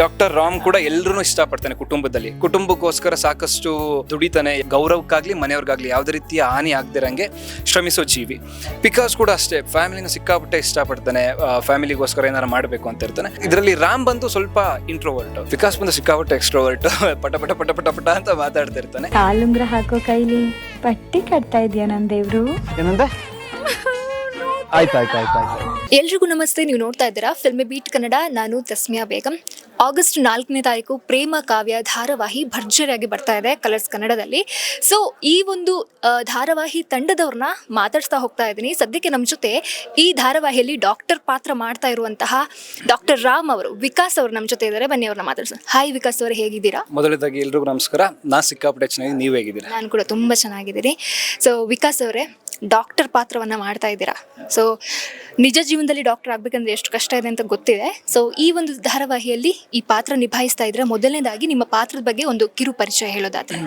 Doctor Ram ಕೂಡ ಎಲ್ಲರೂ ಇಷ್ಟಪಡ್ತಾನೆ ಕುಟುಂಬದಲ್ಲಿ. ಕುಟುಂಬಕ್ಕೋಸ್ಕರ ಸಾಕಷ್ಟು ದುಡಿತಾನೆ ಗೌರವಕ್ಕಾಗ್ಲಿ ಮನೆಯವ್ರಿಗಾಗ್ಲಿ ಯಾವುದೇ ರೀತಿಯ ಹಾನಿ ಆಗದಿರಂಗೆ ಶ್ರಮಿಸೋ ಜೀವಿ. ಪಿಕಾಸ್ ಕೂಡ ಅಷ್ಟೇ ಫ್ಯಾಮಿಲಿನ ಸಿಕ್ಕಾಪಟ್ಟೆ ಇಷ್ಟಪಡ್ತಾನೆ ಫ್ಯಾಮಿಲಿಗೋಸ್ಕರ ಏನಾರು ಮಾಡಬೇಕು ಅಂತ ಇರ್ತಾನೆ. ಇದರಲ್ಲಿ ರಾಮ್ ಬಂದು ಸ್ವಲ್ಪ ಇಂಟ್ರೋವರ್ಟ್ ವಿಕಾಸ್ ಬಂದು ಸಿಕ್ಕಾಪಟ್ಟೆ ಎಕ್ಸ್ಟ್ರೋವರ್ಟ್ ಪಟ ಪಟ ಪಟ ಪಟ ಪಟ ಅಂತ ಮಾತಾಡ್ತಿರ್ತಾನೆ ಕಾಲುಂಗ್ರ ಹಾಕೋ ಕೈಲಿ ಪಟ್ಟಿ ಕಟ್ತಾ ಇದೆಯಾ ನನ್ನ ದೇವ್ರು? ಏನಂದೆ? ಆಯ್ತು ಆಯ್ತು ಆಯ್ತು ಆಯ್ತು ಎಲ್ರಿಗೂ ನಮಸ್ತೆ ನೀವು ನೋಡ್ತಾ ಇದ್ದೀರಾ ಫಿಲ್ಮಿ ಬೀಟ್ ಕನ್ನಡ ನಾನು ತಸ್ಮಿಯಾ ಬೇಗಂ. ಆಗಸ್ಟ್ ನಾಲ್ಕನೇ ತಾರೀಕು ಪ್ರೇಮ ಕಾವ್ಯ ಧಾರಾವಾಹಿ ಭರ್ಜರಿಯಾಗಿ ಬರ್ತಾ ಇದೆ ಕಲರ್ಸ್ ಕನ್ನಡದಲ್ಲಿ. ಸೊ ಈ ಒಂದು ಧಾರಾವಾಹಿ ತಂಡದವ್ರನ್ನ ಮಾತಾಡ್ತಾ ಹೋಗ್ತಾ ಇದ್ದೀನಿ. ಸದ್ಯಕ್ಕೆ ನಮ್ಮ ಜೊತೆ ಈ ಧಾರಾವಾಹಿಯಲ್ಲಿ ಡಾಕ್ಟರ್ ಪಾತ್ರ ಮಾಡ್ತಾ ಇರುವಂತಹ ಡಾಕ್ಟರ್ ರಾಮ್ ಅವರು ವಿಕಾಸ್ ಅವರು ನಮ್ಮ ಜೊತೆ ಇದ್ದಾರೆ. ಬನ್ನಿ ಅವ್ರನ್ನ ಮಾತಾಡ್ಸೋಣ ಹಾಯ್ ವಿಕಾಸ್ ಅವರು ಹೇಗಿದ್ದೀರಾ? ಮೊದಲದಾಗಿ ಎಲ್ರಿಗೂ ನಮಸ್ಕಾರ. ನಾ ಸಿಕ್ಕಾಪಟ್ಟೆ ಚೆನ್ನಾಗಿ ನೀವು ಹೇಗಿದ್ದೀರಾ? ನಾನು ಕೂಡ ತುಂಬ ಚೆನ್ನಾಗಿದ್ದೀನಿ. ಸೊ ವಿಕಾಸ್ ಅವರೇ ಡಾಕ್ಟರ್ ಪಾತ್ರವನ್ನು ಮಾಡ್ತಾ ಇದ್ದೀರಾ? ಸೊ ನಿಜ ಜೀವನದಲ್ಲಿ ಡಾಕ್ಟರ್ ಆಗಬೇಕಂದ್ರೆ ಎಷ್ಟು ಕಷ್ಟ ಇದೆ ಅಂತ ಗೊತ್ತಿದೆ. ಸೊ ಈ ಒಂದು ಧಾರಾವಾಹಿಯಲ್ಲಿ ಈ ಪಾತ್ರ ನಿಭಾಯಿಸ್ತಾ ಇದ್ರೆ ಮೊದಲನೇದಾಗಿ ನಿಮ್ಮ ಪಾತ್ರದ ಬಗ್ಗೆ ಒಂದು ಕಿರು ಪರಿಚಯ ಹೇಳೋದಾದ್ರೆ.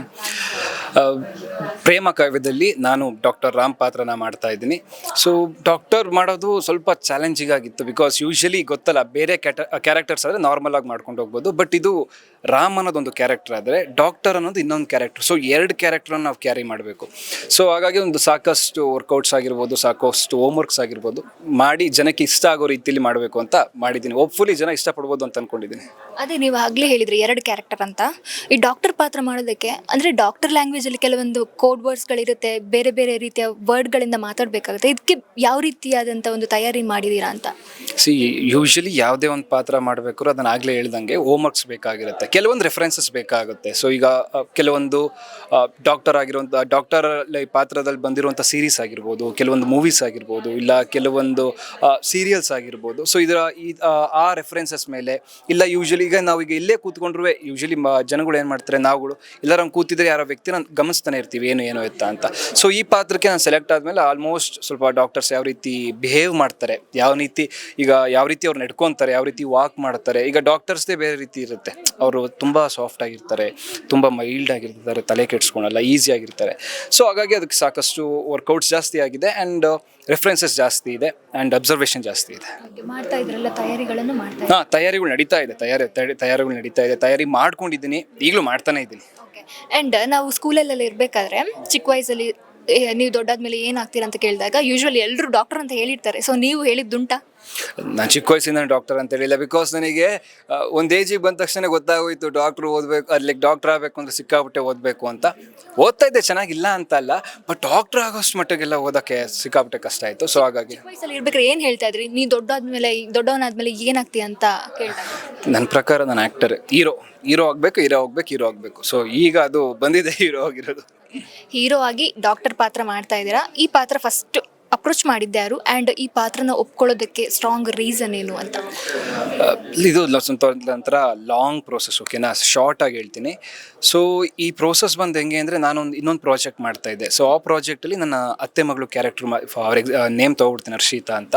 ಪ್ರೇಮ ಕಾವ್ಯದಲ್ಲಿ ನಾನು ಡಾಕ್ಟರ್ ರಾಮ್ ಪಾತ್ರನ ಮಾಡ್ತಾ ಇದ್ದೀನಿ. ಸೊ ಡಾಕ್ಟರ್ ಮಾಡೋದು ಸ್ವಲ್ಪ ಚಾಲೆಂಜಿಂಗ್ ಆಗಿತ್ತು ಬಿಕಾಸ್ ಯೂಶಲಿ ಗೊತ್ತಲ್ಲ, ಬೇರೆ ಕ್ಯಾರೆಕ್ಟರ್ಸ್ ಆದರೆ ನಾರ್ಮಲ್ ಆಗಿ ಮಾಡ್ಕೊಂಡು ಹೋಗ್ಬೋದು. ಬಟ್ ಇದು ರಾಮ್ ಅನ್ನೋದೊಂದು ಕ್ಯಾರೆಕ್ಟರ್ ಆದರೆ, ಡಾಕ್ಟರ್ ಅನ್ನೋದು ಇನ್ನೊಂದು ಕ್ಯಾರೆಕ್ಟರ್ ಸೊ ಎರಡು ಕ್ಯಾರೆಕ್ಟರನ್ನು ನಾವು ಕ್ಯಾರಿ ಮಾಡಬೇಕು. ಸೊ ಹಾಗಾಗಿ ಒಂದು ಸಾಕಷ್ಟು ವರ್ಕೌಟ್ಸ್ ಆಗಿರ್ಬೋದು, ಸಾಕಷ್ಟು ಹೋಮ್ವರ್ಕ್ಸ್ ಆಗಿರ್ಬೋದು, ಮಾಡಿ ಜನಕ್ಕೆ ಇಷ್ಟ ಆಗೋ ರೀತಿಯಲ್ಲಿ ಮಾಡಬೇಕು ಅಂತ ಮಾಡಿದ್ದೀನಿ. ಹೋಪ್ಫುಲಿ ಜನ ಇಷ್ಟಪಡ್ಬೋದು ಅಂತ ಅಂದ್ಕೊಂಡಿದ್ದೀನಿ ಅದೇ ನೀವು ಆಗಲೇ ಹೇಳಿದ್ರಿ ಎರಡು ಕ್ಯಾರೆಕ್ಟರ್ ಅಂತ. ಈ ಡಾಕ್ಟರ್ ಪಾತ್ರ ಮಾಡೋದಕ್ಕೆ ಅಂದ್ರೆ ಡಾಕ್ಟರ್ ಲ್ಯಾಂಗ್ವೇಜಲ್ಲಿ ಕೆಲವೊಂದು ಕೋಡ್ ವರ್ಡ್ಸ್ಗಳಿರುತ್ತೆ ಬೇರೆ ಬೇರೆ ರೀತಿಯ ವರ್ಡ್ಗಳಿಂದ ಮಾತಾಡಬೇಕಾಗುತ್ತೆ. ಇದಕ್ಕೆ ಯಾವ ರೀತಿಯಾದಂತ ಒಂದು ತಯಾರಿ ಮಾಡಿದೀರಾ ಅಂತ? ಸಿ ಯೂಶಲಿ ಯಾವುದೇ ಒಂದು ಪಾತ್ರ ಮಾಡಬೇಕಾದ್ರೂ ಅದನ್ನ ಆಗಲೇ ಹೇಳ್ದಂಗೆ ಹೋಮ್ವರ್ಕ್ಸ್ ಬೇಕಾಗಿರುತ್ತೆ. ಕೆಲವೊಂದು ರೆಫರೆನ್ಸಸ್ ಬೇಕಾಗುತ್ತೆ. ಸೊ ಈಗ ಕೆಲವೊಂದು ಡಾಕ್ಟರ್ ಆಗಿರುವಂಥ ಡಾಕ್ಟರ್ ಪಾತ್ರದಲ್ಲಿ ಬಂದಿರುವಂಥ ಸೀರೀಸ್ ಆಗಿರ್ಬೋದು ಕೆಲವೊಂದು ಮೂವೀಸ್ ಆಗಿರ್ಬೋದು ಇಲ್ಲ ಕೆಲವೊಂದು ಸೀರಿಯಲ್ಸ್ ಆಗಿರ್ಬೋದು. ಸೊ ಇದರ ಆ, ರೆಫರೆನ್ಸಸ್ ಮೇಲೆ ಇಲ್ಲ ಯೂಶಲಿ ಈಗ ನಾವೀಗ ಈಗ ಇಲ್ಲೇ ಕೂತ್ಕೊಂಡ್ರು ಯೂಶಲಿ ಜನಗಳು ಏನು ಮಾಡ್ತಾರೆ ನಾವುಗಳು ಎಲ್ಲರೂ ಹಂಗೆ ಕೂತಿದ್ರೆ ಯಾರೋ ವ್ಯಕ್ತಿನ ಗಮನಿಸ್ತಾನೆ ಇರ್ತೀವಿ ಏನು ಏನು ಎತ್ತ ಅಂತ. ಸೊ ಈ ಪಾತ್ರಕ್ಕೆ ನಾನು ಸೆಲೆಕ್ಟ್ ಆದಮೇಲೆ ಆಲ್ಮೋಸ್ಟ್ ಸ್ವಲ್ಪ ಡಾಕ್ಟರ್ಸ್ ಯಾವ ರೀತಿ ಬಿಹೇವ್ ಮಾಡ್ತಾರೆ ಯಾವ ರೀತಿ ಈಗ ಯಾವ ರೀತಿ ಅವ್ರು ನಡ್ಕೊತಾರೆ ಯಾವ ರೀತಿ ವಾಕ್ ಮಾಡ್ತಾರೆ ಈಗ ಡಾಕ್ಟರ್ಸ್ದೇ ಬೇರೆ ರೀತಿ ಇರುತ್ತೆ. ಅವರು ತುಂಬ ಸಾಫ್ಟ್ ಆಗಿರ್ತಾರೆ ತುಂಬ ಮೈಲ್ಡ್ ಆಗಿರ್ತಾರೆ ತಲೆ ಕೆಡ್ಸ್ಕೊಳಲ್ಲ ಈಸಿ ಆಗಿರ್ತಾರೆ. ಸೊ ಹಾಗಾಗಿ ಅದಕ್ಕೆ ಸಾಕಷ್ಟು ವರ್ಕೌಟ್ಸ್ ಜಾಸ್ತಿ ಆಗಿದೆ ಆ್ಯಂಡ್ ರೆಫರೆನ್ಸಸ್ ಜಾಸ್ತಿ ಇದೆ ಆ್ಯಂಡ್ ಅಬ್ಸರ್ವೇಷನ್ ಜಾಸ್ತಿ ಇದೆ. ಮಾಡ್ತಾ ಇದ್ರಲ್ಲ ತಯಾರಿಗಳನ್ನು ಮಾಡ್ತಾ ಹಾಂ ತಯಾರಿಗಳು ನಡೀತಾ ಇದೆ ತಯಾರಿ ತಯಾರಿ- ತಯಾರಿಗಳು ನಡೀತಾ ಇದೆ. ತಯಾರಿ ಮಾಡ್ಕೊಂಡಿದ್ದೀನಿ. ಈಗಲೂ ಮಾಡ್ತಾನೆ ಇದ್ದೀನಿ. ಆ್ಯಂಡ್ ನಾವು ಸ್ಕೂಲಲ್ಲೆಲ್ಲ ಇರಬೇಕಾದ್ರೆ ಚಿಕ್ಕ ವಯಸ್ಸಲ್ಲಿ ನೀವು ದೊಡ್ಡಾದ್ಮೇಲೆ ಏನಾಗ್ತೀರಾ ಅಂತ ಕೇಳಿದಾಗ ಯೂಶ್ವಲಿ ಎಲ್ಲರೂ ಡಾಕ್ಟರ್ ಅಂತ ಹೇಳಿರ್ತಾರೆ. ಸೊ ನೀವು ಹೇಳಿದ್ದುಂಟಾ? ನಾನು ಚಿಕ್ಕ ವಯಸ್ಸಿಂದ ಡಾಕ್ಟರ್ ಅಂತ ಹೇಳಿಲ್ಲ ಬಿಕಾಸ್ ನನಗೆ ಒಂದು ಏಜಿಗೆ ಬಂದ ತಕ್ಷಣ ಗೊತ್ತಾಗೋಯ್ತು ಡಾಕ್ಟ್ರು ಓದಬೇಕು ಅಲ್ಲಿ ಡಾಕ್ಟರ್ ಆಗಬೇಕು ಅಂದ್ರೆ ಸಿಕ್ಕಾಪಟ್ಟೆ ಓದಬೇಕು ಅಂತ. ಓದ್ತಾ ಇದ್ದೆ ಚೆನ್ನಾಗಿಲ್ಲ ಅಂತ ಅಲ್ಲ ಬಟ್ ಡಾಕ್ಟರ್ ಆಗೋಷ್ಟು ಮಟ್ಟಿಗೆಲ್ಲ ಓದೋಕ್ಕೆ ಸಿಕ್ಕಾಪಟ್ಟೆ ಕಷ್ಟ ಆಯಿತು. ಸೊ ಹಾಗಾಗಿ ವಯಸ್ಸಲ್ಲಿ ಇರ್ಬೇಕಾದ್ರೆ ಏನು ಹೇಳ್ತಾ ಇದ್ರಿ? ನೀ ದೊಡ್ಡಾದ್ಮೇಲೆ ದೊಡ್ಡವನಾದ್ಮೇಲೆ ಏನಾಗ್ತೀಯ ಅಂತ ಕೇಳಿದಾಗ. ನನ್ನ ಪ್ರಕಾರ ನಾನು ಆ್ಯಕ್ಟರ್ ಹೀರೋ ಹೀರೋ ಆಗಬೇಕು ಹೀರೋ ಹೋಗ್ಬೇಕು ಹೀರೋ ಆಗಬೇಕು. ಸೊ ಈಗ ಅದು ಬಂದಿದೆ ಹೀರೋ ಆಗಿರೋದು. ಹೀರೋ ಆಗಿ ಡಾಕ್ಟರ್ ಪಾತ್ರ ಮಾಡ್ತಾ ಇದ್ದೀರಾ? ಈ ಪಾತ್ರ ಫಸ್ಟ್ ಅಪ್ರೋಚ್ ಮಾಡಿದ್ದೆ ಯಾರು? ಆ್ಯಂಡ್ ಈ ಪಾತ್ರನ ಒಪ್ಕೊಳ್ಳೋದಕ್ಕೆ ಸ್ಟ್ರಾಂಗ್ ರೀಸನ್ ಏನು ಅಂತ? ಇದು ನಂತರ ಲಾಂಗ್ ಪ್ರೋಸೆಸ್ ಓಕೆನಾ ಶಾರ್ಟ್ ಆಗಿ ಹೇಳ್ತೀನಿ. ಸೊ ಈ ಪ್ರೋಸೆಸ್ ಬಂದು ಹೆಂಗೆ ಅಂದರೆ ನಾನೊಂದು ಇನ್ನೊಂದು ಪ್ರಾಜೆಕ್ಟ್ ಮಾಡ್ತಾ ಇದ್ದೆ. ಸೊ ಆ ಪ್ರಾಜೆಕ್ಟಲ್ಲಿ ನನ್ನ ಅತ್ತೆ ಮಗಳು ಕ್ಯಾರೆಕ್ಟರ್ ಫಾರ್ ಎಕ್ಸ್ ನೇಮ್ ತೊಗೊಬಿಡ್ತೀನಿ ಹರ್ಷಿತಾ ಅಂತ.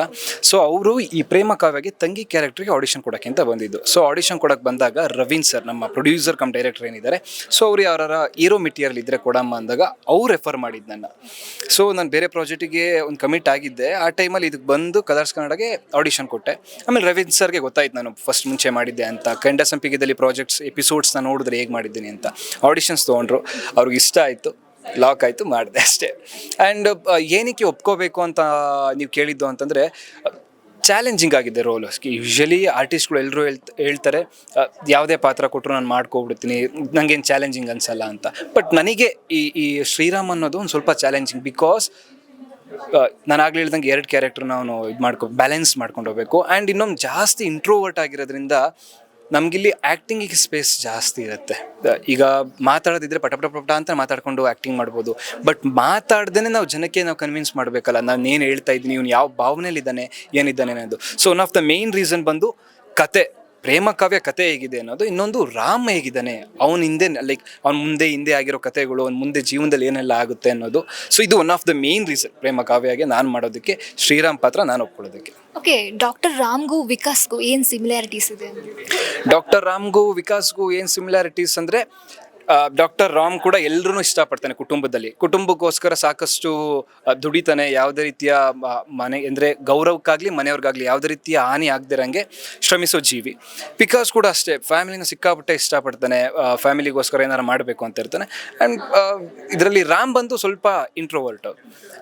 ಸೊ ಅವರು ಈ ಪ್ರೇಮ ಕಾವ್ಯಗೆ ತಂಗಿ ಕ್ಯಾರೆಕ್ಟರ್ಗೆ ಆಡಿಷನ್ ಕೊಡೋಕ್ಕಿಂತ ಬಂದಿದ್ದು. ಸೊ ಆಡಿಷನ್ ಕೊಡಕ್ಕೆ ಬಂದಾಗ ರವೀನ್ ಸರ್ ನಮ್ಮ ಪ್ರೊಡ್ಯೂಸರ್ ಕಮ್ ಡೈರೆಕ್ಟರ್ ಏನಿದ್ದಾರೆ ಸೊ ಅವ್ರು ಯಾರ ಹೀರೋ ಮೆಟೀರಿಯಲ್ ಇದ್ದರೆ ಕೊಡಮ್ಮ ಅಂದಾಗ ಅವ್ರು ರೆಫರ್ ಮಾಡಿದ್ದು ನನ್ನ. ಸೊ ನಾನು ಬೇರೆ ಪ್ರಾಜೆಕ್ಟಿಗೆ ಒಂದು ಕಮಿಟ್ ಆಗಿದ್ದೆ. ಆ ಟೈಮಲ್ಲಿ ಇದಕ್ಕೆ ಬಂದು ಕಲರ್ಸ್ ಕನ್ನಡಗೆ ಆಡಿಷನ್ ಕೊಟ್ಟೆ. ಆಮೇಲೆ ರವೀಂದ್ರ ಸರ್ಗೆ ಗೊತ್ತಾಯ್ತು ನಾನು ಫಸ್ಟ್ ಮುಂಚೆ ಮಾಡಿದ್ದೆ ಅಂತ. ಕಂಡ ಸಂಪಿಗೆದಲ್ಲಿ ಪ್ರಾಜೆಕ್ಟ್ಸ್ ಎಪಿಸೋಡ್ಸ್ನ ನೋಡಿದ್ರೆ ಹೇಗೆ ಮಾಡಿದ್ದೀನಿ ಅಂತ. ಆಡಿಷನ್ಸ್ ತೊಗೊಂಡ್ರು. ಅವ್ರಿಗೆ ಇಷ್ಟ ಆಯಿತು. ಲಾಕ್ ಆಯಿತು, ಮಾಡಿದೆ ಅಷ್ಟೇ. ಆ್ಯಂಡ್ ಏನಕ್ಕೆ ಒಪ್ಕೋಬೇಕು ಅಂತ ನೀವು ಕೇಳಿದ್ದು ಅಂತಂದರೆ ಚಾಲೆಂಜಿಂಗ್ ಆಗಿದೆ ರೋಲು ಯೂಶಲಿ ಆರ್ಟಿಸ್ಟ್ಗಳು ಎಲ್ಲರೂ ಹೇಳ್ತ, ಹೇಳ್ತಾರೆ ಯಾವುದೇ ಪಾತ್ರ ಕೊಟ್ಟರು ನಾನು ಮಾಡ್ಕೊಬಿಡ್ತೀನಿ ನನಗೇನು ಚಾಲೆಂಜಿಂಗ್ ಅನ್ಸಲ್ಲ ಅಂತ. ಬಟ್ ನನಗೆ ಈ ಈ ಶ್ರೀರಾಮ್ ಅನ್ನೋದು ಒಂದು ಸ್ವಲ್ಪ ಚಾಲೆಂಜಿಂಗ್ ಬಿಕಾಸ್ ನಾನು ಆಗಲೇ ಹೇಳ್ದಂಗೆ ಎರಡು ಕ್ಯಾರೆಕ್ಟರ್ ನಾವು ಇದು ಮಾಡ್ಕೊ ಬ್ಯಾಲೆನ್ಸ್ ಮಾಡ್ಕೊಂಡು ಹೋಗ್ಬೇಕು. ಆ್ಯಂಡ್ ಇನ್ನೊಂದು ಜಾಸ್ತಿ ಇಂಟ್ರೋವರ್ಟ್ ಆಗಿರೋದ್ರಿಂದ ನಮಗಿಲ್ಲಿ ಆ್ಯಕ್ಟಿಂಗಿಗೆ ಸ್ಪೇಸ್ ಜಾಸ್ತಿ ಇರುತ್ತೆ. ಈಗ ಮಾತಾಡೋದಿದ್ರೆ ಪಟಪಟ ಪಟ ಅಂತ ಮಾತಾಡ್ಕೊಂಡು ಆ್ಯಕ್ಟಿಂಗ್ ಮಾಡ್ಬೋದು. ಬಟ್ ಮಾತಾಡ್ದೇ ನಾವು ಜನಕ್ಕೆ ನಾವು ಕನ್ವಿನ್ಸ್ ಮಾಡಬೇಕಲ್ಲ. ನಾನು ಏನು ಹೇಳ್ತಾ ಇದ್ದೀನಿ, ಇವ್ನು ಯಾವ ಭಾವನೆಯಲ್ಲಿದ್ದಾನೆ, ಏನಿದ್ದಾನೆ ಅನ್ನೋದು. So one of the main reason ಬಂದು ಕತೆ. ಪ್ರೇಮ ಕಾವ್ಯ ಕತೆ ಹೇಗಿದೆ ಅನ್ನೋದು ಇನ್ನೊಂದು ರಾಮ ಹೇಗಿದ್ದಾನೆ ಅವನ ಹಿಂದೆ ಲೈಕ್ ಅವ್ನ ಮುಂದೆ ಹಿಂದೆ ಆಗಿರೋ ಕಥೆಗಳು ಅವ್ನ ಮುಂದೆ ಜೀವನದಲ್ಲಿ ಏನೆಲ್ಲ ಆಗುತ್ತೆ ಅನ್ನೋದು. ಸೊ ಇದು one of the main reason Prema ಕಾವ್ಯಗೆ ನಾನು ಮಾಡೋದಕ್ಕೆ ಶ್ರೀರಾಮ್ ಪಾತ್ರ ನಾನು ಒಪ್ಕೊಳ್ಳೋದಕ್ಕೆ. ಓಕೆ ಡಾಕ್ಟರ್ ರಾಮ್ಗೂ ವಿಕಾಸ್ಗೂ ಏನು ಸಿಮಿಲಾರಿಟೀಸ್ ಇದೆ? ಡಾಕ್ಟರ್ ರಾಮ್ಗೂ ವಿಕಾಸ್ಗೂ ಏನು ಸಿಮಿಲಾರಿಟೀಸ್ ಅಂದರೆ ಡಾಕ್ಟರ್ ರಾಮ್ ಕೂಡ ಎಲ್ಲರೂ ಇಷ್ಟಪಡ್ತಾನೆ ಕುಟುಂಬದಲ್ಲಿ. ಕುಟುಂಬಕ್ಕೋಸ್ಕರ ಸಾಕಷ್ಟು ದುಡಿತಾನೆ, ಯಾವುದೇ ರೀತಿಯ ಮನೆ, ಅಂದರೆ ಗೌರವಕ್ಕಾಗಲಿ, ಮನೆಯವ್ರಿಗಾಗಲಿ ಯಾವುದೇ ರೀತಿಯ ಹಾನಿ ಆಗದಿರಂಗೆ ಶ್ರಮಿಸೋ ಜೀವಿ. ಪಿಕಾಸ್ ಕೂಡ ಅಷ್ಟೇ ಫ್ಯಾಮಿಲಿನ ಸಿಕ್ಕಾಪಟ್ಟೆ ಇಷ್ಟಪಡ್ತಾನೆ ಫ್ಯಾಮಿಲಿಗೋಸ್ಕರ ಏನಾರು ಮಾಡಬೇಕು ಅಂತ ಇರ್ತಾನೆ. ಆ್ಯಂಡ್ ಇದರಲ್ಲಿ ರಾಮ್ ಬಂದು ಸ್ವಲ್ಪ ಇಂಟ್ರೋವರ್ಟ್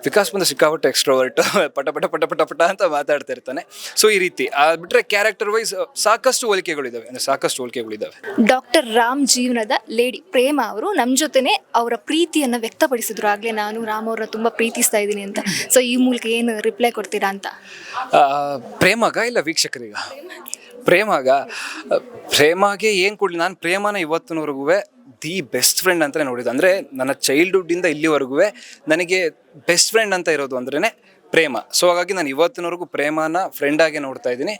ವಿಕಾಸ್ ಬಂದು ಸಿಕ್ಕಾಪಟ್ಟೆ ಎಕ್ಸ್ಟ್ರೋವರ್ಟ್ ಪಟ ಪಟ ಪಟ ಪಟ ಪಟ ಅಂತ ಮಾತಾಡ್ತಾ ಇರ್ತಾನೆ. ಸೊ ಈ ರೀತಿ. ಅದು ಬಿಟ್ಟರೆ ಕ್ಯಾರೆಕ್ಟರ್ ವೈಸ್ ಸಾಕಷ್ಟು ಹೋಲಿಕೆಗಳಿದ್ದಾವೆ ಅಂದರೆ ಸಾಕಷ್ಟು ಹೋಲಿಕೆಗಳಿದ್ದಾವೆ ಡಾಕ್ಟರ್ ರಾಮ್ ಜೀವನದ ಲೇಡಿ ಪ್ರೇಮ ಅವರು ನಮ್ಮ ಜೊತೆನೆ ಅವರ ಪ್ರೀತಿಯನ್ನು ವ್ಯಕ್ತಪಡಿಸಿದ್ರು. ಆಗಲೇ ನಾನು ರಾಮ್ ಅವರ ತುಂಬ ಪ್ರೀತಿಸ್ತಾ ಇದ್ದೀನಿ ಅಂತ. ಸೊ ಈ ಮೂಲಕ ಏನು ರಿಪ್ಲೈ ಕೊಡ್ತೀರಾ ಅಂತ? ಪ್ರೇಮಗ ಇಲ್ಲ ವೀಕ್ಷಕರಿಗ? ಪ್ರೇಮಾಗೆ? ಪ್ರೇಮಗೆ ಏನು ಕೊಡಲಿ? ನಾನು ಪ್ರೇಮನ ಇವತ್ತಿನವರೆಗೂ ದಿ ಬೆಸ್ಟ್ ಫ್ರೆಂಡ್ ಅಂತಲೇ ನೋಡಿದ್ದು. ಅಂದರೆ ನನ್ನ ಚೈಲ್ಡ್ಹುಡ್ಡಿಂದ ಇಲ್ಲಿವರೆಗೂ ನನಗೆ ಬೆಸ್ಟ್ ಫ್ರೆಂಡ್ ಅಂತ ಇರೋದು ಅಂದ್ರೇ ಪ್ರೇಮ. ಸೊ ಹಾಗಾಗಿ ನಾನು ಇವತ್ತಿನವರೆಗೂ ಪ್ರೇಮನ ಫ್ರೆಂಡಾಗೆ ನೋಡ್ತಾ ಇದ್ದೀನಿ.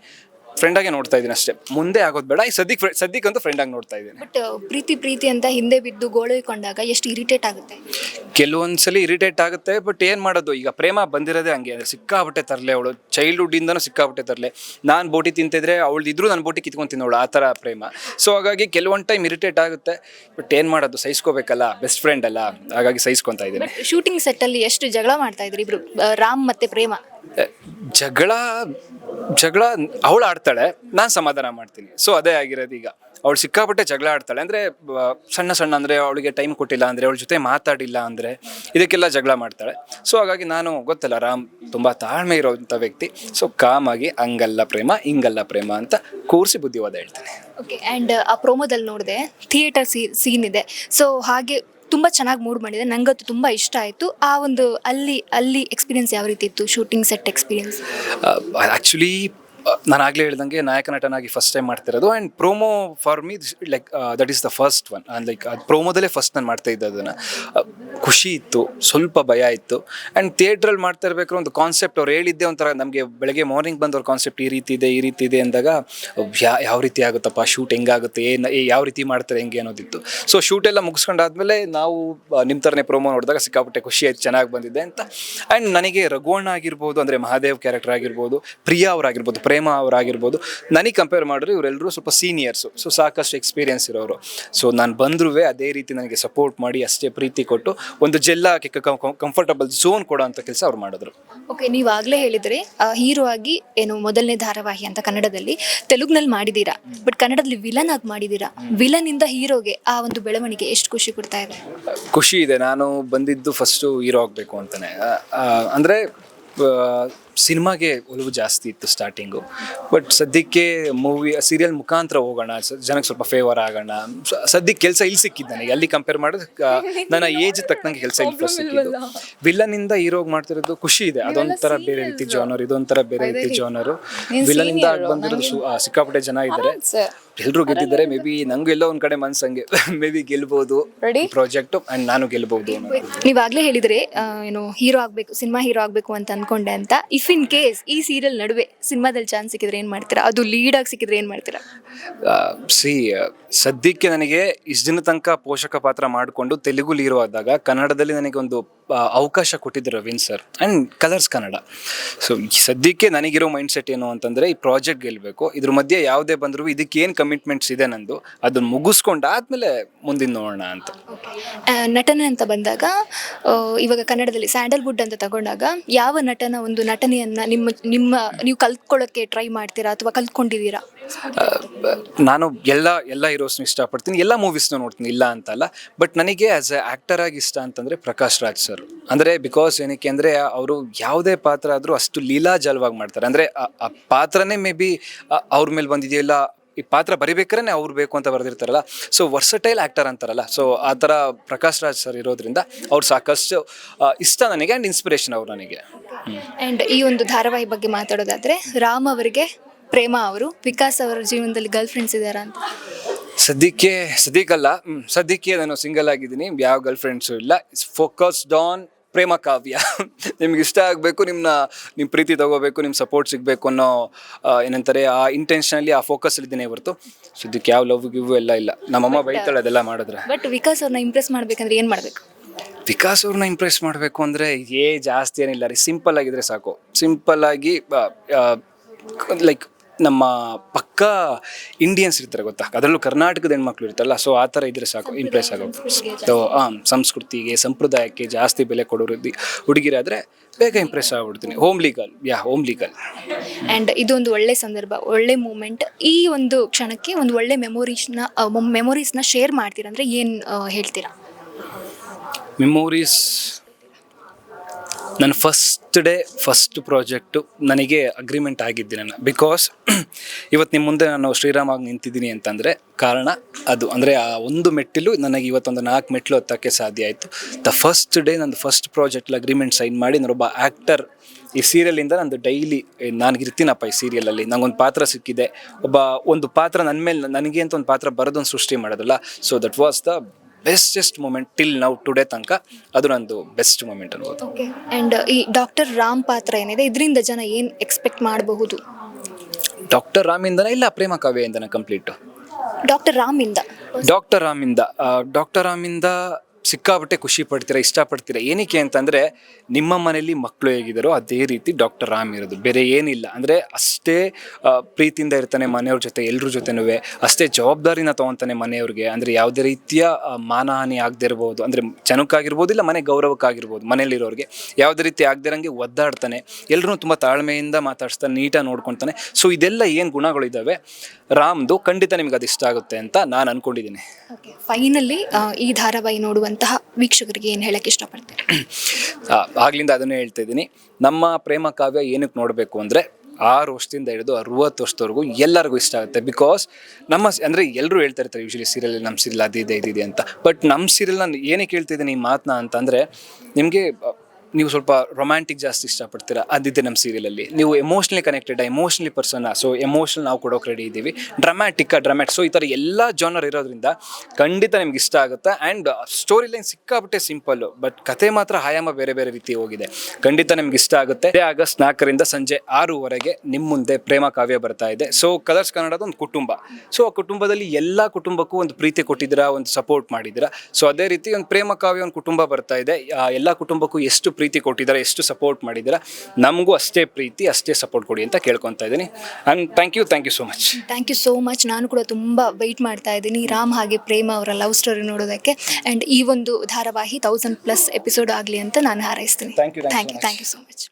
ಫ್ರೆಂಡಾಗೆ ನೋಡ್ತಾ ಇದ್ದೀನಿ ಅಷ್ಟೇ. ಮುಂದೆ ಆಗೋದು ಬೇಡ. ಈ ಸದ್ಯಕ್ಕೆ ಫ್ರೆಂಡ್ ಆಗಿ ನೋಡ್ತಾ ಇದ್ದೀನಿ. ಬಟ್ ಪ್ರೀತಿ ಪ್ರೀತಿ ಅಂತ ಹಿಂದೆ ಬಿದ್ದು ಗೋಳಿಕೊಂಡಾಗ ಎಷ್ಟು ಇರಿಟೇಟ್ ಆಗುತ್ತೆ? ಕೆಲವೊಂದ್ಸಲಿ ಇರಿಟೇಟ್ ಆಗುತ್ತೆ ಬಟ್ ಏನು ಮಾಡೋದು? ಈಗ ಪ್ರೇಮ ಬಂದಿರೋದೇ ಹಂಗೆ. ಅಂದರೆ ಸಿಕ್ಕಾಪಟ್ಟೆ ತರಲೆ ಅವಳು. ಚೈಲ್ಡ್ಹುಡ್ಡಿಂದನೂ ಸಿಕ್ಕಾಪಟ್ಟೆ ತರಲೆ. ನಾನು ಬೋಟಿ ತಿಂತಿದ್ರೆ ಅವಳು ಇದ್ರೂ ನಾನು ಬೋಟಿ ಕಿತ್ಕೊಂಡು ತಿನ್ನೋಳು ಆ ಥರ ಪ್ರೇಮ. ಸೊ ಹಾಗಾಗಿ ಕೆಲವೊಂದು ಟೈಮ್ ಇರಿಟೇಟ್ ಆಗುತ್ತೆ ಬಟ್ ಏನು ಮಾಡೋದು? ಸಹಿಸ್ಕೋಬೇಕಲ್ಲ? ಬೆಸ್ಟ್ ಫ್ರೆಂಡ್ ಅಲ್ಲ? ಹಾಗಾಗಿ ಸಹಿಸ್ಕೊತಾ ಇದ್ದೀನಿ. ಶೂಟಿಂಗ್ ಸೆಟ್ಟಲ್ಲಿ ಎಷ್ಟು ಜಗಳ ಮಾಡ್ತಾ ಇದ್ರಿ ಇಬ್ರು? ರಾಮ್ ಮತ್ತೆ ಪ್ರೇಮ? ಜಗಳ ಜಗಳ ಅವಳು ಆಡ್ತಾಳೆ, ನಾನು ಸಮಾಧಾನ ಮಾಡ್ತೀನಿ. ಸೊ ಅದೇ ಆಗಿರೋದು ಈಗ. ಅವಳು ಸಿಕ್ಕಾಪಟ್ಟೆ ಜಗಳ ಆಡ್ತಾಳೆ. ಅಂದರೆ ಸಣ್ಣ ಸಣ್ಣ ಅಂದರೆ ಅವಳಿಗೆ ಟೈಮ್ ಕೊಟ್ಟಿಲ್ಲ ಅಂದರೆ, ಅವಳ ಜೊತೆ ಮಾತಾಡಿಲ್ಲ ಅಂದರೆ ಇದಕ್ಕೆಲ್ಲ ಜಗಳ ಮಾಡ್ತಾಳೆ. ಸೊ ಹಾಗಾಗಿ ನಾನು, ಗೊತ್ತಲ್ಲ, ರಾಮ್ ತುಂಬ ತಾಳ್ಮೆ ಇರೋವಂಥ ವ್ಯಕ್ತಿ. ಸೊ ಕಾಮಾಗಿ ಹಂಗಲ್ಲ ಪ್ರೇಮ ಹಿಂಗಲ್ಲ ಪ್ರೇಮ ಅಂತ ಕೂರಿಸಿ ಬುದ್ಧಿವಾದ ಹೇಳ್ತಾನೆ. ಓಕೆ ಆ್ಯಂಡ್ ಆ ಪ್ರೋಮೋದಲ್ಲಿ ನೋಡಿದೆ ಥಿಯೇಟರ್ ಸೀನ್ ಇದೆ. ಸೊ ಹಾಗೆ ತುಂಬ ಚೆನ್ನಾಗಿ ಮೂಡ್ ಮಾಡಿದೆ. ನಂಗಂತೂ ತುಂಬ ಇಷ್ಟ ಆಯಿತು. ಆ ಒಂದು ಅಲ್ಲಿ ಅಲ್ಲಿ ಎಕ್ಸ್ಪೀರಿಯನ್ಸ್ ಯಾವ ರೀತಿ ಇತ್ತು? ಶೂಟಿಂಗ್ ಸೆಟ್ ಎಕ್ಸ್ಪೀರಿಯನ್ಸ್ ಆ್ಯಕ್ಚುಲಿ ನಾನು ಆಗಲೇ ಹೇಳ್ದಂಗೆ ನಾಯಕ ನಟನಾಗಿ ಫಸ್ಟ್ ಟೈಮ್ ಮಾಡ್ತಿರೋದು. And promo for me like that is the first one and like ಅದು ಪ್ರೋಮೋದಲ್ಲೇ ಫಸ್ಟ್ ನಾನು ಮಾಡ್ತಾ ಇದ್ದೆ ಅದನ್ನು. ಖುಷಿ ಇತ್ತು, ಸ್ವಲ್ಪ ಭಯ ಇತ್ತು. ಆ್ಯಂಡ್ ಥಿಯೇಟ್ರಲ್ಲಿ ಮಾಡ್ತಾ ಇರಬೇಕು ಒಂದು ಕಾನ್ಸೆಪ್ಟ್ ಅವ್ರು ಹೇಳಿದ್ದೆ ಒಂಥರ ನಮಗೆ ಬೆಳಗ್ಗೆ ಮಾರ್ನಿಂಗ್ ಬಂದವ್ರ ಕಾನ್ಸೆಪ್ಟ್ ಈ ರೀತಿ ಇದೆ, ಈ ರೀತಿ ಇದೆ ಅಂದಾಗ ಯಾವ ರೀತಿ ಆಗುತ್ತಪ್ಪ ಶೂಟ್ ಹೆಂಗಾಗುತ್ತೆ, ಏನು ಯಾವ ರೀತಿ ಮಾಡ್ತಾರೆ, ಹೆಂಗೆ ಅನ್ನೋದಿತ್ತು. ಸೊ ಶೂಟ್ ಎಲ್ಲ ಮುಗಿಸ್ಕೊಂಡಾದ್ಮೇಲೆ ನಾವು ನಿಮ್ಮ ಥರನೇ ಪ್ರೋಮೋ ನೋಡಿದಾಗ ಸಿಕ್ಕಾಪಟ್ಟೆ ಖುಷಿ ಆಯ್ತು, ಚೆನ್ನಾಗಿ ಬಂದಿದೆ ಅಂತ. ಆ್ಯಂಡ್ ನನಗೆ ರಘುವಣ್ಣ ಆಗಿರ್ಬೋದು, ಅಂದರೆ ಮಹಾದೇವ್ ಕ್ಯಾರೆಕ್ಟರ್ ಆಗಿರ್ಬೋದು, ಪ್ರಿಯಾ ಅವರಾಗಿರ್ಬೋದು, ಪ್ರೇಮ ಅವರಾಗಿರ್ಬೋದು. ನನಗೆ ಕಂಪೇರ್ ಮಾಡಿದ್ರೆ ಇವರೆಲ್ಲರೂ ಸ್ವಲ್ಪ ಸೀನಿಯರ್ಸು ಸೊ ಸಾಕಷ್ಟು ಎಕ್ಸ್ಪೀರಿಯನ್ಸ್ ಇರೋರು. ಸೊ ನಾನು ಬಂದ್ರೂ ಅದೇ ರೀತಿ ನನಗೆ ಸಪೋರ್ಟ್ ಮಾಡಿ ಅಷ್ಟೇ ಪ್ರೀತಿ ಕೊಟ್ಟು ಒಂದು ಜೆಲ್ಲ ಕಂಫರ್ಟಬಲ್ ಝೋನ್ ಕೊಡೋ ಅಂತ ಕೆಲಸ ಅವ್ರು ಮಾಡಿದ್ರು. ಓಕೆ ನೀವು ಆಗಲೇ ಹೇಳಿದ್ರಿ ಹೀರೋ ಆಗಿ ಏನು ಮೊದಲನೇ ಧಾರಾವಾಹಿ ಅಂತ ಕನ್ನಡದಲ್ಲಿ ತೆಲುಗ್ನಲ್ಲಿ ಮಾಡಿದ್ದೀರಾ? ಬಟ್ ಕನ್ನಡದಲ್ಲಿ ವಿಲನ್ ಆಗಿ ಮಾಡಿದ್ದೀರಾ? ವಿಲನ್ ಇಂದ ಹೀರೋಗೆ ಆ ಒಂದು ಬೆಳವಣಿಗೆ ಎಷ್ಟು ಖುಷಿ ಕೊಡ್ತಾ ಇದೆ? ಖುಷಿ ಇದೆ. ನಾನು ಬಂದಿದ್ದು ಫಸ್ಟು ಹೀರೋ ಆಗಬೇಕು ಅಂತಾನೆ. ಅಂದರೆ ಸಿನಿಮಾಗೆ ಒಲವು ಜಾಸ್ತಿ ಇತ್ತು ಸ್ಟಾರ್ಟಿಂಗು ಬಟ್ ಸದ್ಯಕ್ಕೆ ಮೂವಿ ಸೀರಿಯಲ್ ಮುಖಾಂತರ ಹೋಗೋಣ ಸ- ಜನಕ್ಕೆ ಸ್ವಲ್ಪ ಫೇವರ್ ಆಗೋಣ. ಸ- ಸದ್ಯಕ್ಕೆ ಕೆಲಸ ಇಲ್ಲಿ ಸಿಕ್ಕಿದ್ದು ನನಗೆ. ಅಲ್ಲಿ ಕಂಪೇರ್ ಮಾಡಿದ್ರೆ ಕ- ನನ್ನ ಏಜ್ ತಕ್ಕಂಗೆ ಕೆಲಸ ಇಲ್ಲಿ ಸಿಕ್ಕಿದ್ದು. ವಿಲನಿಂದ ಹೀರೋಗ್ ಮಾಡ್ತಿರೋದು ಖುಷಿ ಇದೆ. ಅದೊಂಥರ ಬೇರೆ ರೀತಿ ಜೋನರ್ ಇದೊಂಥರ ಬೇರೆ ರೀತಿ ಜೋನರು ವಿಲನಿಂದ ಬಂದಿರೋದು ಸು- ಆ, ಸಿಕ್ಕಾಪಟ್ಟೆ ಜನ ಇದ್ದಾರೆ. ಎಲ್ಲರೂ ಗೆದ್ದಿದ್ದಾರೆ. ಮೇ ಬಿ ನಂಗೂ ಎಲ್ಲೋ ಒಂದ್ ಕಡೆ ಮನ್ಸಂಗೆ. ಮೇ ಬಿ ಗೆಲ್ಬಹುದು ಪ್ರಾಜೆಕ್ಟ್ ಅಂಡ್ ನಾನು ಗೆಲ್ಬಹುದು ಅನ್ನೋದು. ನೀವಾಗಲೇ ಹೇಳಿದ್ರೆ ಆ, ಏನು ಹೀರೋ ಆಗ್ಬೇಕು ಸಿನಿಮಾ ಹೀರೋ ಆಗ್ಬೇಕು ಅಂತ ಅನ್ಕೊಂಡೆ ಅಂತ. ಇಫ್ ಇನ್ ಕೇಸ್ ಈ ಸೀರಿಯಲ್ ನಡುವೆ ಸಿನಿಮಾದಲ್ಲಿ ಚಾನ್ಸ್ ಸಿಕ್ಕಿದ್ರೆ ಏನು ಮಾಡ್ತೀರಾ? ಅದು ಲೀಡ್ ಆಗಿ ಸಿಕ್ಕಿದ್ರೆ ಏನು ಮಾಡ್ತೀರಾ? ಸಿ ಸದ್ಯಕ್ಕೆ ನನಗೆ ಇಷ್ಟು ದಿನ ತನಕ ಪೋಷಕ ಪಾತ್ರ ಮಾಡಿಕೊಂಡು ತೆಲುಗು ಲೀರೋ ಆದಾಗ ಕನ್ನಡದಲ್ಲಿ ನನಗೆ ಒಂದು ಅವಕಾಶ ಕೊಟ್ಟಿದ್ದರು Raveen sir and Colors Kannada. So ಸದ್ಯಕ್ಕೆ ನನಗಿರೋ ಮೈಂಡ್ ಸೆಟ್ ಏನು ಅಂತಂದರೆ ಈ ಪ್ರಾಜೆಕ್ಟ್ ಗೆಲ್ಲಬೇಕು ಇದ್ರ ಮಧ್ಯೆ ಯಾವುದೇ ಬಂದರೂ ಇದಕ್ಕೆ ಏನು ಕಮಿಟ್ಮೆಂಟ್ಸ್ ಇದೆ ನಂದು ಅದನ್ನು ಮುಗಿಸ್ಕೊಂಡು ಆದಮೇಲೆ ಮುಂದಿನ ನೋಡೋಣ ಅಂತ. ನಟನೆ ಅಂತ ಬಂದಾಗ ಇವಾಗ ಕನ್ನಡದಲ್ಲಿ ಸ್ಯಾಂಡಲ್ವುಡ್ ಅಂತ ತಗೊಂಡಾಗ ಯಾವ ನಟನ ಒಂದು ನಟನೆಯನ್ನು ನಿಮ್ಮ ನಿಮ್ಮ, ನೀವು ಕಲ್ತ್ಕೊಳ್ಳೋಕ್ಕೆ ಟ್ರೈ ಮಾಡ್ತೀರಾ ಅಥವಾ ಕಲ್ತ್ಕೊಂಡಿದ್ದೀರಾ? ನಾನು ಎಲ್ಲ ಎಲ್ಲ ಹೀರೋಸ್ನು ಇಷ್ಟಪಡ್ತೀನಿ. ಎಲ್ಲ ಮೂವೀಸ್ನೂ ನೋಡ್ತೀನಿ, ಇಲ್ಲ ಅಂತಲ್ಲ ಬಟ್ ನನಗೆ ಆ್ಯಸ್ ಎ ಆ್ಯಕ್ಟರ್ ಆಗಿ ಇಷ್ಟ ಅಂತಂದರೆ ಪ್ರಕಾಶ್ ರಾಜ್ ಸರ್ ಅಂದರೆ ಬಿಕಾಸ್ ಏನಕ್ಕೆ ಅಂದರೆ ಅವರು ಯಾವುದೇ ಪಾತ್ರ ಆದರೂ ಅಷ್ಟು ಲೀಲಾಜಲವಾಗಿ ಮಾಡ್ತಾರೆ. ಅಂದರೆ ಆ ಪಾತ್ರನೇ ಮೇ ಬಿ ಅವ್ರ ಮೇಲೆ ಬಂದಿದೆಯಲ್ಲ ಈ ಪಾತ್ರ ಬರಿಬೇಕಾದ್ರೆ ಅವ್ರು ಬೇಕು ಅಂತ ಬರೆದಿರ್ತಾರಲ್ಲ. ಸೊ ವರ್ಸಟೈಲ್ ಆ್ಯಕ್ಟರ್ ಅಂತಾರಲ್ಲ. ಸೊ ಆ ಥರ ಪ್ರಕಾಶ್ ರಾಜ್ ಸರ್ ಇರೋದ್ರಿಂದ ಅವ್ರು ಸಾಕಷ್ಟು ಇಷ್ಟ ನನಗೆ ಆ್ಯಂಡ್ ಇನ್ಸ್ಪಿರೇಷನ್ ಅವ್ರು ನನಗೆ. ಆ್ಯಂಡ್ ಈ ಒಂದು ಧಾರಾವಾಹಿ ಬಗ್ಗೆ ಮಾತಾಡೋದಾದರೆ ರಾಮ್ ಅವರಿಗೆ ಪ್ರೇಮ ಅವರು ವಿಕಾಸ್ ಅವರ ಜೀವನದಲ್ಲಿ ಗರ್ಲ್ ಫ್ರೆಂಡ್ಸ್ ಇದ್ದಾರಾ ಅಂತ? ಸದ್ಯಕ್ಕೆ ಸದ್ಯಕ್ಕಲ್ಲ ಹ್ಮ್, ಸದ್ಯಕ್ಕೆ ನಾನು ಸಿಂಗಲ್ ಆಗಿದ್ದೀನಿ. ಯಾವ ಗರ್ಲ್ ಫ್ರೆಂಡ್ಸು ಇಲ್ಲ. Focused on Prema Kavya. ನಿಮ್ಗೆ ಇಷ್ಟ ಆಗಬೇಕು ನಿಮ್ಮನ್ನ ನಿಮ್ಮ ಪ್ರೀತಿ ತಗೋಬೇಕು ನಿಮ್ಮ ಸಪೋರ್ಟ್ ಸಿಗಬೇಕು ಅನ್ನೋ ಆ, ಏನಂತಾರೆ ಆ ಇಂಟೆನ್ಷನಲ್ಲಿ ಆ ಫೋಕಸ್ ಇದ್ದೀನಿ ಹೊರತು ಸದ್ಯಕ್ಕೆ ಯಾವ ಲವ್ ಗಿವ್ ಎಲ್ಲ ಇಲ್ಲ. ನಮ್ಮಮ್ಮ ಬೈತಾಳೆ ಅದೆಲ್ಲ ಮಾಡಿದ್ರೆ. ಬಟ್ ವಿಕಾಸ್ ಅವ್ರನ್ನ ಇಂಪ್ರೆಸ್ ಮಾಡ್ಬೇಕಂದ್ರೆ ಏನು ಮಾಡಬೇಕು? ವಿಕಾಸ್ ಅವ್ರನ್ನ ಇಂಪ್ರೆಸ್ ಮಾಡಬೇಕು ಅಂದರೆ ಏ ಜಾಸ್ತಿ ಏನಿಲ್ಲ ರೀ. ಸಿಂಪಲ್ ಆಗಿದ್ರೆ ಸಾಕು. ಸಿಂಪಲ್ ಆಗಿ ಲೈಕ್ ನಮ್ಮ ಪಕ್ಕ ಇಂಡಿಯನ್ಸ್ ಇರ್ತಾರೆ ಗೊತ್ತಾ? ಅದರಲ್ಲೂ ಕರ್ನಾಟಕದ ಹೆಣ್ಮಕ್ಳು ಇರ್ತಾರಲ್ಲ ಸೊ ಆ ಥರ ಇದ್ರೆ ಸಾಕು ಇಂಪ್ರೆಸ್ ಆಗೋದು ಸೊ ಹಾಂ ಸಂಸ್ಕೃತಿಗೆ ಸಂಪ್ರದಾಯಕ್ಕೆ ಜಾಸ್ತಿ ಬೆಲೆ ಕೊಡೋರು ಹುಡುಗಿರಾದರೆ ಬೇಗ ಇಂಪ್ರೆಸ್ ಆಗ್ಬಿಡ್ತೀನಿ. ಹೋಮ್ ಲೀಗಲ್ ಯಾ ಹೋಮ್ ಲೀಗಲ್ ಆ್ಯಂಡ್ ಇದೊಂದು ಒಳ್ಳೆ ಸಂದರ್ಭ ಒಳ್ಳೆ ಮೂಮೆಂಟ್ ಈ ಒಂದು ಕ್ಷಣಕ್ಕೆ ಒಂದು ಒಳ್ಳೆ ಮೆಮೊರೀಸ್ನ ಮೆಮೊರೀಸ್ನ ಶೇರ್ ಮಾಡ್ತೀರಾ? ಅಂದರೆ ಏನು ಹೇಳ್ತೀರಾ? ಮೆಮೊರೀಸ್ ನನ್ನ ಫಸ್ಟ್ ಡೇ ಫಸ್ಟ್ ಪ್ರಾಜೆಕ್ಟು ನನಗೆ ಅಗ್ರಿಮೆಂಟ್ ಆಗಿದ್ದೆ ನಾನು ಬಿಕಾಸ್ ಇವತ್ತು ನಿಮ್ಮ ಮುಂದೆ ನಾನು ಶ್ರೀರಾಮಾಗಿ ನಿಂತಿದ್ದೀನಿ ಅಂತಂದರೆ ಕಾರಣ ಅದು. ಅಂದರೆ ಆ ಒಂದು ಮೆಟ್ಟಿಲು ನನಗೆ ಇವತ್ತೊಂದು ನಾಲ್ಕು ಮೆಟ್ಟಿಲು ಹತ್ತಕ್ಕೆ ಸಾಧ್ಯ ಆಯಿತು. ದ ಫಸ್ಟ್ ಡೇ ನಂದು ಫಸ್ಟ್ ಪ್ರಾಜೆಕ್ಟಲ್ಲಿ ಅಗ್ರಿಮೆಂಟ್ ಸೈನ್ ಮಾಡಿ ನಾನೊಬ್ಬ ಆ್ಯಕ್ಟರ್ ಈ ಸೀರಿಯಲಿಂದ ನಂದು ಡೈಲಿ ನಾನು ಇರ್ತೀನಪ್ಪ ಈ ಸೀರಿಯಲಲ್ಲಿ ನಂಗೊಂದು ಪಾತ್ರ ಸಿಕ್ಕಿದೆ. ಒಬ್ಬ ಒಂದು ಪಾತ್ರ ನನ್ನ ಮೇಲೆ, ನನಗೆ ಅಂತ ಒಂದು ಪಾತ್ರ ಬರೋದೊಂದು ಸೃಷ್ಟಿ ಮಾಡೋದಲ್ಲ. So that was the bestest moment till ನಾವು ಟುಡೇ ತನಕ ಅದು ನಂದು ಬೆಸ್ಟ್ ಮೂಮೆಂಟ್ ಅನ್ಬೋದು. ಓಕೆ ಆ್ಯಂಡ್ ಈ ಡಾಕ್ಟರ್ ರಾಮ್ ಪಾತ್ರ ಏನಿದೆ? ಇದರಿಂದ ಜನ ಏನು ಎಕ್ಸ್ಪೆಕ್ಟ್ ಮಾಡಬಹುದು? ಡಾಕ್ಟರ್ ರಾಮಿಂದನ ಇಲ್ಲ ಪ್ರೇಮ ಕಾವ್ಯ ಇಂದನ ಕಂಪ್ಲೀಟ್ ಡಾಕ್ಟರ್ ರಾಮಿಂದ. ಡಾಕ್ಟರ್ ರಾಮಿಂದ. ಡಾಕ್ಟರ್ ರಾಮಿಂದ ಸಿಕ್ಕಾಪಟ್ಟೆ ಖುಷಿ ಪಡ್ತೀರಾ, ಇಷ್ಟಪಡ್ತೀರಾ? ಏನಕ್ಕೆ ಅಂತಂದರೆ, ನಿಮ್ಮ ಮನೆಯಲ್ಲಿ ಮಕ್ಕಳು ಹೇಗಿದ್ದಾರೋ ಅದೇ ರೀತಿ ಡಾಕ್ಟರ್ ರಾಮ್ ಇರೋದು. ಬೇರೆ ಏನಿಲ್ಲ. ಅಂದರೆ ಅಷ್ಟೇ ಪ್ರೀತಿಯಿಂದ ಇರ್ತಾನೆ ಮನೆಯವ್ರ ಜೊತೆ ಎಲ್ಲರ ಜೊತೆನೂ ಅಷ್ಟೇ ಜವಾಬ್ದಾರಿನ ತೊಗೊತಾನೆ ಮನೆಯವ್ರಿಗೆ. ಅಂದರೆ ಯಾವುದೇ ರೀತಿಯ ಮಾನಹಾನಿ ಆಗದೆ ಇರ್ಬೋದು. ಅಂದರೆ ಜನಕ್ಕಾಗಿರ್ಬೋದು ಇಲ್ಲ ಮನೆ ಗೌರವಕ್ಕಾಗಿರ್ಬೋದು. ಮನೆಯಲ್ಲಿರೋರಿಗೆ ಯಾವುದೇ ರೀತಿ ಆಗದಿರಂಗೆ ಒದ್ದಾಡ್ತಾನೆ. ಎಲ್ಲರೂ ತುಂಬ ತಾಳ್ಮೆಯಿಂದ ಮಾತಾಡಿಸ್ತಾನೆ, ನೀಟಾಗಿ ನೋಡ್ಕೊತಾನೆ ಸೊ ಇದೆಲ್ಲ ಏನು ಗುಣಗಳಿದ್ದಾವೆ ರಾಮ್ದು ಖಂಡಿತ ನಿಮ್ಗೆ ಅದು ಇಷ್ಟ ಆಗುತ್ತೆ ಅಂತ ನಾನು ಅನ್ಕೊಂಡಿದ್ದೀನಿ. ಓಕೆ ಫೈನಲಿ ಈ ಧಾರಾವಾಹಿ ನೋಡುವಂತಹ ವೀಕ್ಷಕರಿಗೆ ಏನು ಹೇಳಕ್ಕೆ ಇಷ್ಟಪಡ್ತೀರಿ? ಆಗ್ಲಿಂದ ಅದನ್ನೇ ಹೇಳ್ತಾ ಇದ್ದೀನಿ. ನಮ್ಮ ಪ್ರೇಮ ಕಾವ್ಯ ಏನಕ್ಕೆ ನೋಡಬೇಕು ಅಂದರೆ ಆರು ವರ್ಷದಿಂದ ಹಿಡಿದು ಅರವತ್ತು ವರ್ಷದವರೆಗೂ ಎಲ್ಲರಿಗೂ ಇಷ್ಟ ಆಗುತ್ತೆ. ಬಿಕಾಸ್ ನಮ್ಮ ಅಂದರೆ ಎಲ್ಲರೂ ಹೇಳ್ತಾ ಇರ್ತಾರೆ ಯೂಶಲಿ ಸೀರಿಯಲ್ ನಮ್ಮ ಸೀರಿಯಲ್ ಅದಿದೆ ಇದಿದೆ ಅಂತ. ಬಟ್ ನಮ್ಮ ಸೀರಿಯಲ್ ನಾನು ಏನಕ್ಕೆ ಹೇಳ್ತಿದ್ದೀನಿ ಈ ಮಾತನ್ನ ಅಂತಂದರೆ, ನಿಮಗೆ ನೀವು ಸ್ವಲ್ಪ ರೊಮ್ಯಾಂಟಿಕ್ ಜಾಸ್ತಿ ಇಷ್ಟಪಡ್ತೀರಾ? ಅದಿದೆ ನಮ್ಮ ಸೀರಿಯಲಲ್ಲಿ ನೀವು emotionally connected emotionally person so emotional ನಾವು ಕೊಡೋಕೆ ರೆಡಿ ಇದ್ದೀವಿ. ಡ್ರಾಮ್ಯಾಟಿಕ್ ಡ್ರಾಮ್ಯಾಟ್ ಸೊ ಈ ಥರ ಎಲ್ಲ ಜಾನರ್ ಇರೋದ್ರಿಂದ ಖಂಡಿತ ನಿಮ್ಗೆ ಇಷ್ಟ ಆಗುತ್ತೆ. ಆ್ಯಂಡ್ ಸ್ಟೋರಿ ಲೈನ್ ಸಿಕ್ಕಾಪಟ್ಟೆ ಸಿಂಪಲ್ಲು ಬಟ್ ಕತೆ ಮಾತ್ರ ಆಯಾಮ ಬೇರೆ ಬೇರೆ ರೀತಿ ಹೋಗಿದೆ. ಖಂಡಿತ ನಿಮ್ಗೆ ಇಷ್ಟ ಆಗುತ್ತೆ. ಆಗಸ್ಟ್ ನಾಲ್ಕರಿಂದ ಸಂಜೆ ಆರೂವರೆಗೆ ನಿಮ್ಮ ಮುಂದೆ ಪ್ರೇಮ ಕಾವ್ಯ ಬರ್ತಾ ಇದೆ. ಸೊ ಕಲರ್ಸ್ ಕನ್ನಡದ ಒಂದು ಕುಟುಂಬ. ಸೊ ಆ ಕುಟುಂಬದಲ್ಲಿ ಎಲ್ಲ ಕುಟುಂಬಕ್ಕೂ ಒಂದು ಪ್ರೀತಿ ಕೊಟ್ಟಿದ್ದೀರಾ? ಒಂದು ಸಪೋರ್ಟ್ ಮಾಡಿದ್ದೀರಾ? ಸೊ ಅದೇ ರೀತಿ ಒಂದು ಪ್ರೇಮ ಕಾವ್ಯ ಒಂದು ಕುಟುಂಬ ಬರ್ತಾ ಇದೆ. ಎಲ್ಲ ಕುಟುಂಬಕ್ಕೂ ಎಷ್ಟು ಕೊಟ್ಟಿದ್ದಾರೆ ಎಷ್ಟು ಸಪೋರ್ಟ್ ಮಾಡಿದ್ದೀರಾ ನಮಗೂ ಅಷ್ಟೇ ಪ್ರೀತಿ ಅಷ್ಟೇ ಸಪೋರ್ಟ್ ಕೊಡಿ ಅಂತ ಕೇಳ್ಕೊತಾ ಇದ್ದೀನಿ. And thank you thank you so much thank you so much ನಾನು ಕೂಡ ತುಂಬ ವೆಯ್ಟ್ ಮಾಡ್ತಾ ಇದ್ದೀನಿ. ರಾಮ್ ಹಾಗೆ ಪ್ರೇಮ ಅವರ ಲವ್ ಸ್ಟೋರಿ ನೋಡೋದಕ್ಕೆ. ಆ್ಯಂಡ್ ಈ ಒಂದು ಧಾರಾವಾಹಿ ತೌಸಂಡ್ ಪ್ಲಸ್ ಎಪಿಸೋಡ್ ಆಗಲಿ ಅಂತ ನಾನು ಹಾರೈಸ್ತೀನಿ. Thank you thank you thank you so much